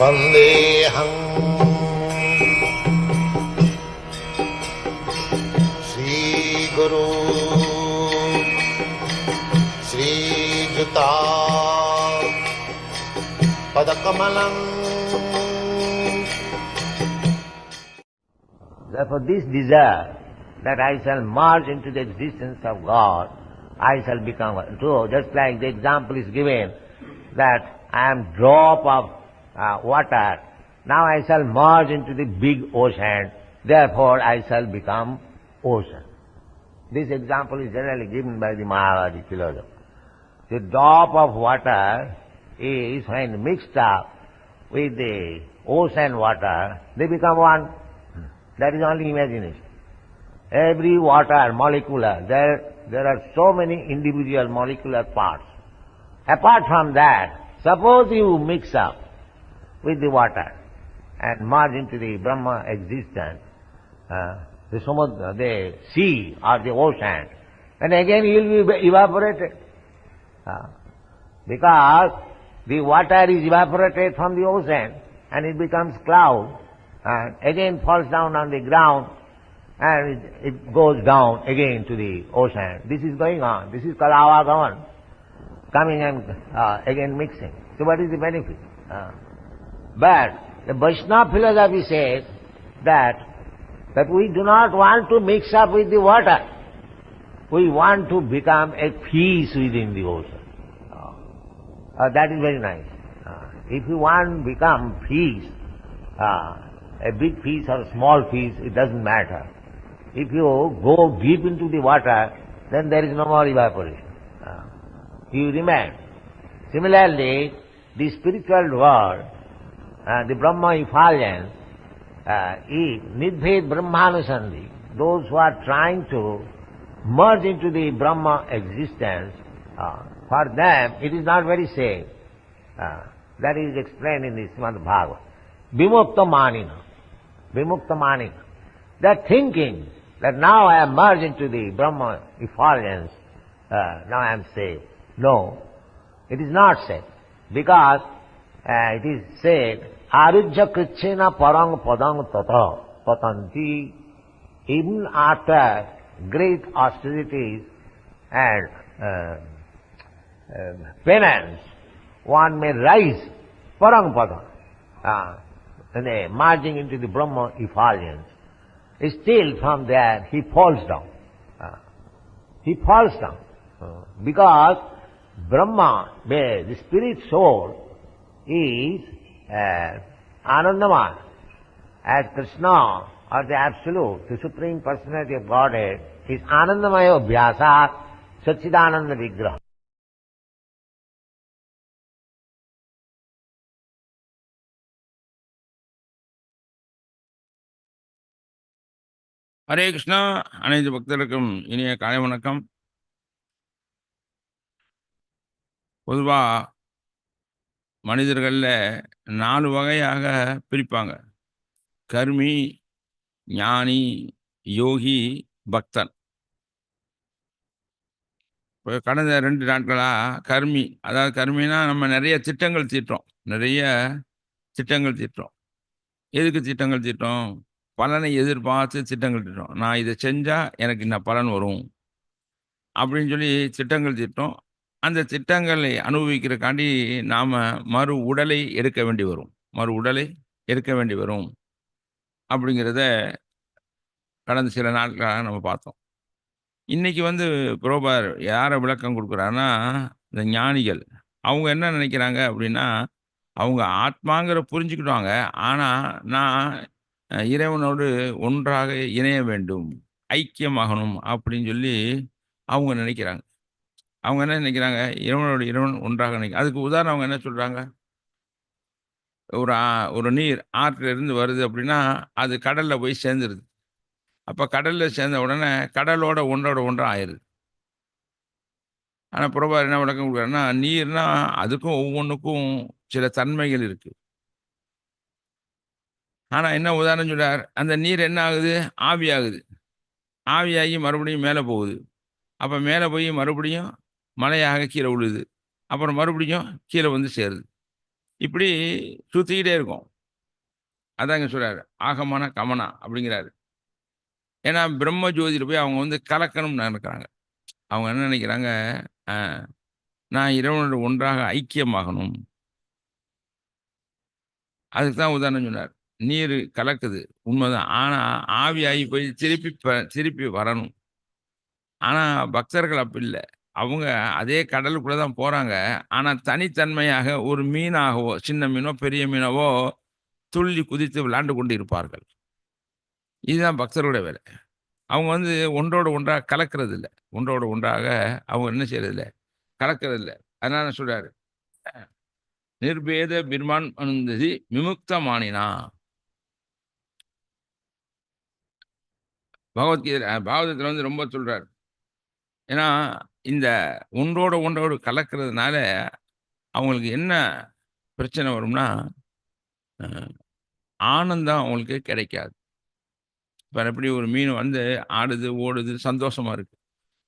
वन्देऽहम् Shri Guru श्रीयुता पदकमलम् Therefore, this desire that I shall merge into the existence of God, I shall become true. Just like the example is given that I am drop of uh, water, now I shall merge into the big ocean, therefore I shall become ocean. This example is generally given by the Mayavadi philosopher. The drop of water is when mixed up with the ocean water, they become one. That is only imagination. Every water molecular, there, there are so many individual molecular parts. Apart from that, suppose you mix up with the water and merge into the Brahma existence, uh, the samudra, the sea or the ocean, then again you will be evaporated. Uh, because the water is evaporated from the ocean and it becomes cloud and again falls down on the ground and it, goes down again to the ocean. This is going on. This is avagaman, coming and uh, again mixing. So what is the benefit? Uh, but the Vaishnava philosophy says that that we do not want to mix up with the water. We want to become a fish within the ocean. Uh, uh, that is very nice. Uh, if you want to become fish, uh, a big fish or a small fish, it doesn't matter. If you go deep into the water, then there is no more evaporation. You remain. Similarly, the spiritual world, uh, the Brahma effulgence, uh, Brahmanusandhi. Those who are trying to merge into the Brahma existence, uh, for them it is not very safe. Uh, that is explained in the Srimad Bhagavad. Vimukta manina. Vimukta manina. They are thinking that now I am merged into the Brahma effulgence, uh, now I am safe. No, it is not safe. Because uh, it is said, Arujya krichena parang padang tata patanti. Even after great austerities and uh, uh, penance, one may rise parang padang, uh, merging into the Brahma effulgence. Still from there he falls down. Uh, he falls down. Uh, because Brahma, the spirit soul, is uh, Anandaman. As Krishna, or the Absolute, the Supreme Personality of Godhead, is Anandamaya Vyasa Satchidananda Vigraha. Hare Krishna. அனைத்து பக்தருக்கும் இனிய காலை வணக்கம். பொதுவாக மனிதர்களில் நாலு வகையாக பிரிப்பாங்க. கர்மி ஞானி யோகி பக்தன். இப்போ கடந்த ரெண்டு நாட்களாக கர்மி அதாவது கர்மினா நம்ம நிறைய திட்டங்கள் தீட்டோம் நிறைய திட்டங்கள் தீட்டோம் எதுக்கு திட்டங்கள் தீட்டோம் பலனை எதிர்பார்த்து திட்டங்கள் திட்டோம். நான் இதை செஞ்சால் எனக்கு இன்னும் பலன் வரும். அப்படின்னு சொல்லி திட்டங்கள் திட்டோம். அந்த திட்டங்களை அனுபவிக்கிறக்காண்டி நாம் மறு உடலை எடுக்க வேண்டி வரும். மறு உடலை எடுக்க வேண்டி வரும். அப்படிங்கிறத கடந்த சில நாட்களாக நம்ம பார்த்தோம். இன்னைக்கு வந்து புரோபார் யாரை விளக்கம் கொடுக்குறாருன்னா இந்த ஞானிகள். அவங்க என்ன நினைக்கிறாங்க அப்படின்னா அவங்க ஆத்மாங்கிற புரிஞ்சுக்கிடுவாங்க ஆனால் நான் இறைவனோடு ஒன்றாக இணைய வேண்டும் ஐக்கியமாகணும் அப்படின்னு சொல்லி அவங்க நினைக்கிறாங்க. அவங்க என்ன நினைக்கிறாங்க? இறைவனோட இறைவன் ஒன்றாக நினைக்க அதுக்கு உதாரணம் அவங்க என்ன சொல்கிறாங்க ஒரு ஒரு நீர் ஆற்றுல இருந்து வருது அப்படின்னா அது கடலில் போய் சேர்ந்துருது. அப்போ கடலில் சேர்ந்த உடனே கடலோட ஒன்றோட ஒன்றாக ஆயிருது ஆனால் புறபார் என்ன விளக்கம் கொடுக்குறாருன்னா நீர்னால் அதுக்கும் ஒவ்வொன்றுக்கும் சில தன்மைகள் இருக்குது ஆனால் என்ன உதாரணம் சொல்கிறார் அந்த நீர் என்ன ஆகுது? ஆவியாகுது. ஆவியாகி மறுபடியும் மேலே போகுது. அப்போ மேலே போய் மறுபடியும் மலையாக கீழே விழுது. அப்புறம் மறுபடியும் கீழே வந்து சேருது. இப்படி சுற்றிக்கிட்டே இருக்கும். அதாங்க சொல்கிறாரு ஆகமான கமனா அப்படிங்கிறாரு. ஏன்னா பிரம்ம ஜோதியில் போய் அவங்க வந்து கலக்கணும்னு நினைக்கிறாங்க. அவங்க என்ன நினைக்கிறாங்க? நான் இறைவனோட ஒன்றாக ஐக்கியமாகணும். அதுக்கு தான் உதாரணம் சொன்னார். நீர் கலக்குது. உண்மைதான். ஆனால் ஆவியாகி போய் திருப்பி ப- திருப்பி வரணும். ஆனால் பக்தர்கள் அப்படி இல்லை. அவங்க அதே கடலுக்குள்ளே தான் போகிறாங்க ஆனால் தனித்தன்மையாக ஒரு மீனாகவோ சின்ன மீனோ பெரிய மீனவோ துள்ளி குதித்து விளையாண்டு கொண்டு இருப்பார்கள். இதுதான் பக்தர்களுடைய வேலை. அவங்க வந்து ஒன்றோடு ஒன்றாக கலக்கிறது இல்லை. ஒன்றோடு ஒன்றாக அவங்க என்ன செய்யறது இல்லை. கலக்கிறது இல்லை. அதனால சொல்கிறாரு நிர்பேத பிர்மான் அனுந்ததி விமுக்தமானினா. பகவத்கீதை பாகவதத்தில் வந்து ரொம்ப சொல்கிறார் ஏன்னா இந்த ஒன்றோட ஒன்றோடு கலக்கிறதுனால அவங்களுக்கு என்ன பிரச்சனை வரும்னா ஆனந்தம் அவங்களுக்கு கிடைக்காது. இப்போ எப்படி ஒரு மீன் வந்து ஆடுது ஓடுது சந்தோஷமாக இருக்குது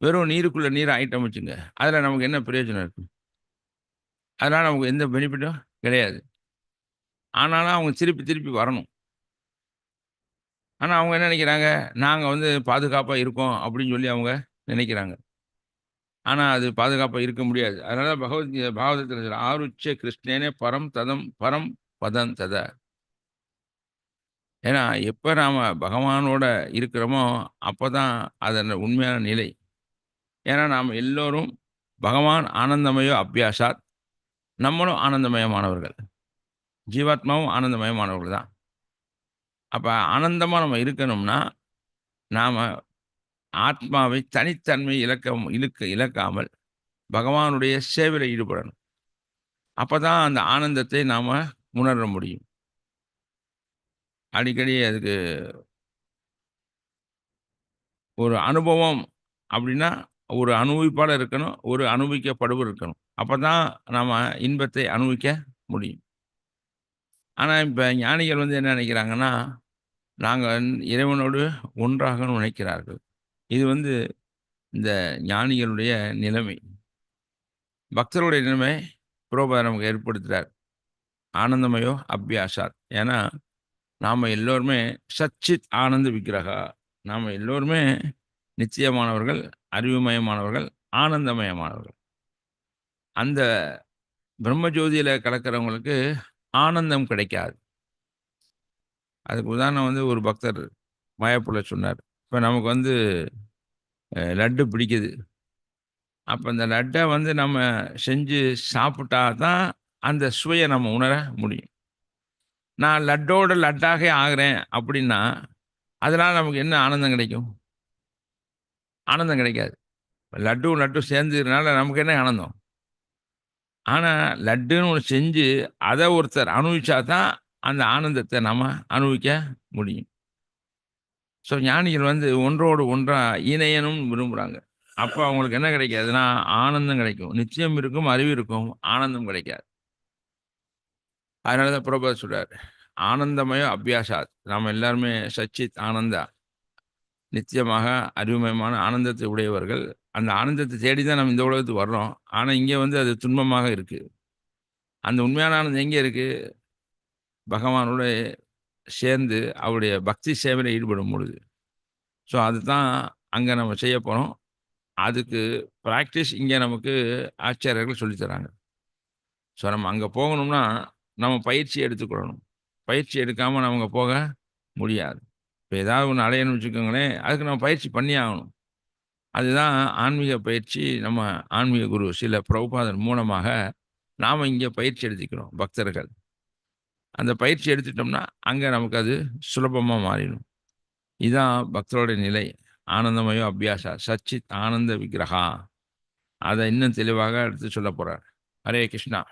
வெறும் நீருக்குள்ளே நீர் ஐட்டம் வச்சுங்க அதில் நமக்கு என்ன பிரயோஜனம் இருக்கு? அதனால் நமக்கு எந்த பெனிஃபிட்டும் கிடையாது. ஆனாலும் அவங்க திருப்பி திருப்பி வரணும். ஆனால் அவங்க என்ன நினைக்கிறாங்க? நாங்கள் வந்து பாதுகாப்பாக இருக்கோம் அப்படின்னு சொல்லி அவங்க நினைக்கிறாங்க. ஆனால் அது பாதுகாப்பாக இருக்க முடியாது. அதனால பகவத்கீதை பாகவதத்தில் ஆருச்ச கிருஷ்ணேனே பரம் ததம் பரம் பதம் தத. ஏன்னா எப்போ நாம் பகவானோட இருக்கிறோமோ அப்போ தான் அதன் உண்மையான நிலை. ஏன்னா நாம் எல்லோரும் பகவான் ஆனந்தமயோ அபியாசாத் நம்மளும் ஆனந்தமயமானவர்கள். ஜீவாத்மாவும் ஆனந்தமயமானவர்கள் தான். அப்போ ஆனந்தமாக நம்ம இருக்கணும்னா நாம் ஆத்மாவை தனித்தன்மை இழக்க இழுக்க இழக்காமல் பகவானுடைய சேவையில் ஈடுபடணும். அப்போ தான் அந்த ஆனந்தத்தை நாம் உணர முடியும். அடிக்கடி அதுக்கு ஒரு அனுபவம் அப்படின்னா ஒரு அனுபவிப்பாளர் இருக்கணும் ஒரு அனுபவிக்கப்படுவர் இருக்கணும். அப்போ தான் நாம் இன்பத்தை அனுபவிக்க முடியும். ஆனால் இப்போ ஞானிகள் வந்து என்ன நினைக்கிறாங்கன்னா நாங்கள் இறைவனோடு ஒன்றாக நினைக்கிறார்கள். இது வந்து இந்த ஞானிகளுடைய நிலைமை. பக்தருடைய நிலைமை புரோபா நமக்கு ஏற்படுத்துகிறார் ஆனந்தமயோ அபியாசார் ஏன்னா நாம் எல்லோருமே சச்சித் ஆனந்த விக்கிரகா. நாம் எல்லோருமே நிச்சயமானவர்கள் அறிவுமயமானவர்கள் ஆனந்தமயமானவர்கள். அந்த பிரம்மஜோதியில் கலக்கிறவங்களுக்கு ஆனந்தம் கிடைக்காது. அதுக்கு உதாரணம் வந்து ஒரு பக்தர் மாயப்புல சொன்னார். இப்போ நமக்கு வந்து லட்டு பிடிக்குது. அப்போ அந்த லட்டை வந்து நம்ம செஞ்சு சாப்பிட்டா தான் அந்த சுவையை நம்ம உணர முடியும். நான் லட்டோட லட்டாக ஆகிறேன் அப்படின்னா அதனால் நமக்கு என்ன ஆனந்தம் கிடைக்கும்? ஆனந்தம் கிடைக்காது. லட்டும் லட்டும் சேர்ந்ததுனால நமக்கு என்ன ஆனந்தம்? ஆனால் லட்டுன்னு ஒன்று செஞ்சு அதை ஒருத்தர் அனுபவிச்சா தான் அந்த ஆனந்தத்தை நம்ம அனுபவிக்க முடியும். ஸோ ஞானிகள் வந்து ஒன்றோடு ஒன்றா இணையனும் விரும்புகிறாங்க அப்போ அவங்களுக்கு என்ன கிடைக்காதுன்னா ஆனந்தம் கிடைக்கும். நிச்சயம் இருக்கும் அறிவு இருக்கும் ஆனந்தம் கிடைக்காது. அதனால தான் பிரபா சொல்றார் ஆனந்தமய அபியாசாத். நாம் எல்லாருமே சச்சித் ஆனந்தா. நிச்சயமாக அறிவுமயமான ஆனந்தத்தை உடையவர்கள். அந்த ஆனந்தத்தை தேடி தான் நம்ம இந்த உலகத்துக்கு வர்றோம். ஆனால் இங்கே வந்து அது துன்பமாக இருக்குது அந்த உண்மையான ஆனந்தம் எங்கே இருக்குது பகவானோட சேர்ந்து அவருடைய பக்தி சேவையில் ஈடுபடும் பொழுது. ஸோ அதுதான் அங்கே நம்ம செய்ய போகிறோம் அதுக்கு ப்ராக்டிஸ் இங்கே நமக்கு ஆச்சாரியர்கள் சொல்லித் தராங்க. ஸோ நம்ம அங்கே போகணும்னா நம்ம பயிற்சி எடுத்துக்கொள்ளணும் பயிற்சி எடுக்காமல் நம்ம அங்கே போக முடியாது. இப்போ ஏதாவது ஒன்று அடையணும்னு வச்சுக்கோங்களேன் அதுக்கு நம்ம பயிற்சி பண்ணி ஆகணும். அதுதான் ஆன்மீக பயிற்சி நம்ம ஆன்மீக குரு சில பிரபுபாதன் மூலமாக நாம் இங்கே பயிற்சி எடுத்துக்கிறோம் பக்தர்கள். அந்த பயிற்சி எடுத்துட்டோம்னா அங்கே நமக்கு அது சுலபமாக மாறிடும். இதுதான் பக்தருடைய நிலை. ஆனந்தமயோ அபியாசா சச்சித் ஆனந்த விக்கிரகா. அதை இன்னும் தெளிவாக எடுத்து சொல்ல போகிறார் ஹரே கிருஷ்ணா.